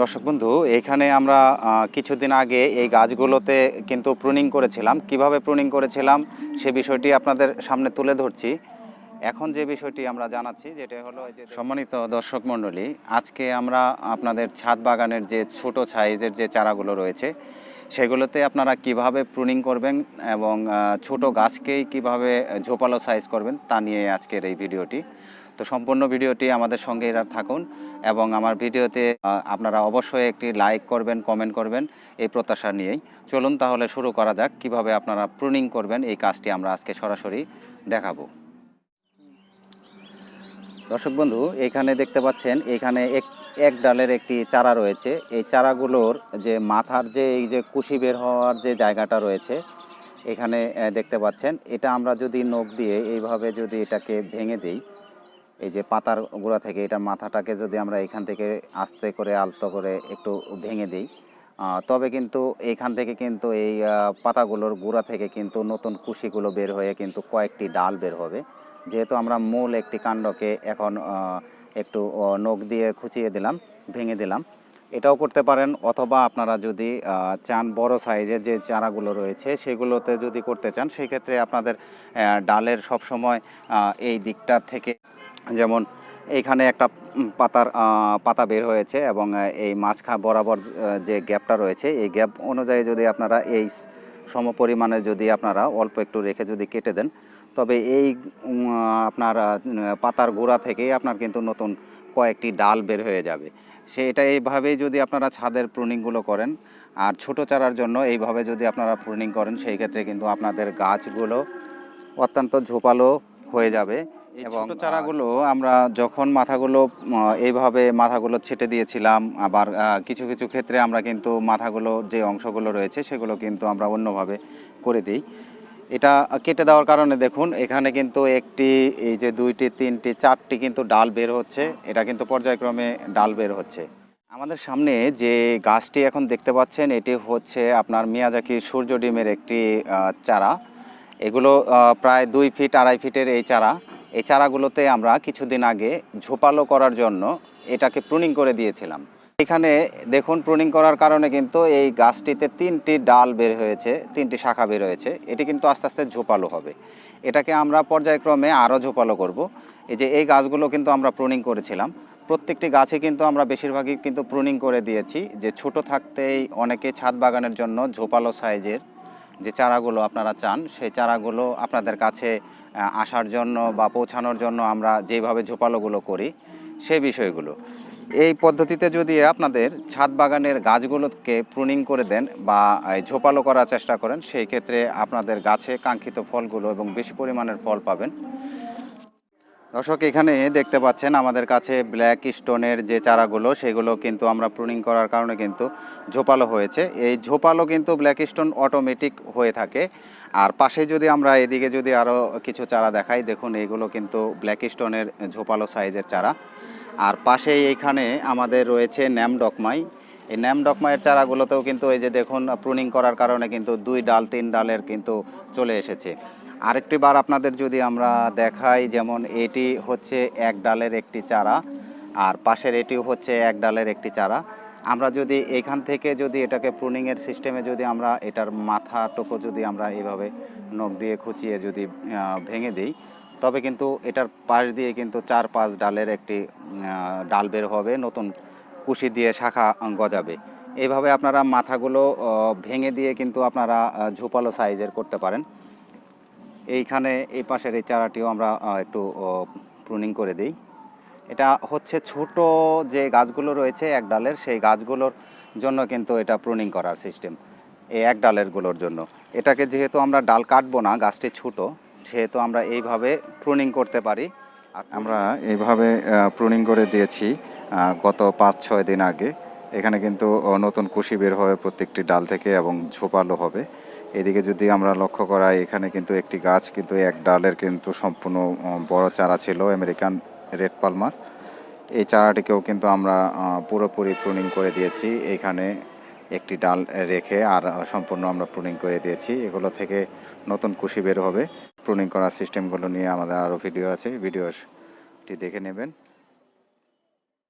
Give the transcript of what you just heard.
দর্শক বন্ধু, এখানে আমরা কিছুদিন আগে এই গাছগুলোতে কিন্তু প্রুনিং করেছিলাম। কীভাবে প্রুনিং করেছিলাম, সে বিষয়টি আপনাদের সামনে তুলে ধরছি। এখন যে বিষয়টি আমরা জানাচ্ছি, যেটা হলো সম্মানিত দর্শক মণ্ডলী, আজকে আমরা আপনাদের ছাদ বাগানের যে ছোট সাইজের যে চারাগুলো রয়েছে, সেগুলোতে আপনারা কীভাবে প্রুনিং করবেন এবং ছোট গাছকেই কীভাবে ঝোপালো সাইজ করবেন, তা নিয়ে আজকের এই ভিডিওটি। তো সম্পূর্ণ ভিডিওটি আমাদের সঙ্গে এরা থাকুন এবং আমার ভিডিওতে আপনারা অবশ্যই একটি লাইক করবেন কমেন্ট করবেন এই প্রত্যাশা নিয়েই। চলুন তাহলে শুরু করা যাক, কীভাবে আপনারা প্রুনিং করবেন এই কাজটি আমরা আজকে সরাসরি দেখাবো। দর্শক বন্ধু, এখানে দেখতে পাচ্ছেন, এখানে এক এক ডালের একটি চারা রয়েছে। এই চারাগুলোর যে মাথার যে, এই যে কুশি বের হওয়ার যে জায়গাটা রয়েছে, এখানে দেখতে পাচ্ছেন। এটা আমরা যদি নখ দিয়ে এইভাবে যদি এটাকে ভেঙে দিই এই যে পাতার গোড়া থেকে এটা মাথাটাকে যদি আমরা এখান থেকে আস্তে করে, আলতো করে একটু ভেঙে দিই তবে কিন্তু এখান থেকে কিন্তু এই পাতাগুলোর গোড়া থেকে কিন্তু নতুন কুশিগুলো বের হয়ে কিন্তু কয়েকটি ডাল বের হবে। যেহেতু আমরা মূল একটি কাণ্ডকে এখন একটু নখ দিয়ে খুঁচিয়ে দিলাম, ভেঙে দিলাম। এটাও করতে পারেন অথবা আপনারা যদি চান বড় সাইজের যে চারাগুলো রয়েছে সেগুলোতে যদি করতে চান সেই ক্ষেত্রে আপনাদের ডালের সবসময় এই দিকটার থেকে যেমন এইখানে একটা পাতার পাতা বের হয়েছে এবং এই মাঝখা বরাবর যে গ্যাপটা রয়েছে, এই গ্যাপ অনুযায়ী যদি আপনারা এই সমপরিমাণে যদি আপনারা অল্প একটু রেখে যদি কেটে দেন, তবে এই আপনার পাতার গোড়া থেকেই আপনার কিন্তু নতুন কয়েকটি ডাল বের হয়ে যাবে। সেটা এইভাবেই যদি আপনারা ছাদের প্রুনিংগুলো করেন, আর ছোট চারার জন্য এইভাবে যদি আপনারা প্রুনিং করেন, সেই ক্ষেত্রে কিন্তু আপনাদের গাছগুলো অত্যন্ত ঝোপালো হয়ে যাবে। এবং চারাগুলো আমরা যখন মাথাগুলো এইভাবে মাথাগুলো ছেটে দিয়েছিলাম আবার কিছু কিছু ক্ষেত্রে আমরা কিন্তু মাথাগুলো যে অংশগুলো রয়েছে সেগুলো কিন্তু আমরা অন্যভাবে করে দিই। এটা কেটে দেওয়ার কারণে দেখুন এখানে কিন্তু একটি এই যে দুইটি তিনটি চারটি কিন্তু ডাল বের হচ্ছে এটা কিন্তু পর্যায়ক্রমে ডাল বের হচ্ছে। আমাদের সামনে যে গাছটি এখন দেখতে পাচ্ছেন এটি হচ্ছে আপনার মিয়াজাকি সূর্য ডিমের একটি চারা। এগুলো প্রায় দুই ফিট আড়াই ফিটের এই চারা। এই চারাগুলোতে আমরা কিছুদিন আগে ঝোপালো করার জন্য এটাকে প্রুনিং করে দিয়েছিলাম। এখানে দেখুন প্রুনিং করার কারণে কিন্তু এই গাছটিতে তিনটি ডাল বের হয়েছে, তিনটি শাখা বের হয়েছে। এটি কিন্তু আস্তে আস্তে ঝোপালো হবে। এটাকে আমরা পর্যায়ক্রমে আরও ঝোপালো করব। এই যে এই গাছগুলো কিন্তু আমরা প্রুনিং করেছিলাম। প্রত্যেকটি গাছে কিন্তু আমরা বেশিরভাগই কিন্তু প্রুনিং করে দিয়েছি। যে ছোট থাকতেই অনেকে ছাদ বাগানের জন্য ঝোপালো সাইজের যে চারাগুলো আপনারা চান, সেই চারাগুলো আপনাদের কাছে আসার জন্য বা পৌঁছানোর জন্য আমরা যেভাবে ঝোপালোগুলো করি, সেই বিষয়গুলো। এই পদ্ধতিতে যদি আপনাদের ছাদ বাগানের গাছগুলোকে প্রুনিং করে দেন বা ঝোপালো করার চেষ্টা করেন, সেই ক্ষেত্রে আপনাদের গাছে কাঙ্ক্ষিত ফলগুলো এবং বেশি পরিমাণের ফল পাবেন। দর্শক, এখানে দেখতে পাচ্ছেন আমাদের কাছে ব্ল্যাক স্টোনের যে চারাগুলো, সেগুলো কিন্তু আমরা প্রুনিং করার কারণে কিন্তু ঝোপালো হয়েছে। এই ঝোপালো কিন্তু ব্ল্যাক স্টোন অটোমেটিক হয়ে থাকে। আর পাশে যদি আমরা এদিকে যদি আরও কিছু চারা দেখাই, দেখুন এইগুলো কিন্তু ব্ল্যাক স্টোনের ঝোপালো সাইজের চারা। আর পাশেই এইখানে আমাদের রয়েছে ন্যাম ডকমাই এই ন্যাম ডকমাইয়ের চারাগুলোতেও কিন্তু এই যে দেখুন প্রুনিং করার কারণে কিন্তু দুই ডাল, তিন ডালের কিন্তু চলে এসেছে। আরেকটি বার আপনাদের যদি আমরা দেখাই, যেমন এটি হচ্ছে এক ডালের একটি চারা আর পাশের এটিও হচ্ছে এক ডালের একটি চারা। আমরা যদি এখান থেকে যদি এটাকে প্রুনিংয়ের সিস্টেমে যদি আমরা এটার মাথাটুকু যদি আমরা এইভাবে নখ দিয়ে খুঁচিয়ে যদি ভেঙে দিই, তবে কিন্তু এটার পাশ দিয়ে কিন্তু চার পাঁচ ডালের একটি ডাল বের হবে, নতুন কুশি দিয়ে শাখা গজাবে। এইভাবে আপনারা মাথাগুলো ভেঙে দিয়ে কিন্তু আপনারা ঝোপালো সাইজের করতে পারেন। এইখানে এই পাশের এই চারাটিও আমরা একটু প্রুনিং করে দিই। এটা হচ্ছে ছোট যে গাছগুলো রয়েছে এক ডালের, সেই গাছগুলোর জন্য কিন্তু এটা প্রুনিং করার সিস্টেম এই এক ডালেরগুলোর জন্য। এটাকে যেহেতু আমরা ডাল কাটবো না, গাছটি ছোট, সেহেতু আমরা এইভাবে প্রুনিং করতে পারি। আমরা এইভাবে প্রুনিং করে দিয়েছি গত পাঁচ, ছয় দিন আগে। এখানে কিন্তু নতুন কুশি বের হবে প্রত্যেকটি ডাল থেকে এবং ঝোপালো হবে। এদিকে যদি আমরা লক্ষ্য করাই, এখানে কিন্তু একটি গাছ, কিন্তু এক ডালের কিন্তু সম্পূর্ণ বড় চারা ছিল আমেরিকান রেড পালমার। এই চারাটিকেও কিন্তু আমরা পুরোপুরি প্রুনিং করে দিয়েছি। এইখানে একটি ডাল রেখে আর সম্পূর্ণ আমরা প্রুনিং করে দিয়েছি। এগুলো থেকে নতুন কুশি বের হবে। প্রুনিং করার সিস্টেমগুলো নিয়ে আমাদের আরও ভিডিও আছে। ভিডিওটি দেখে নেবেন।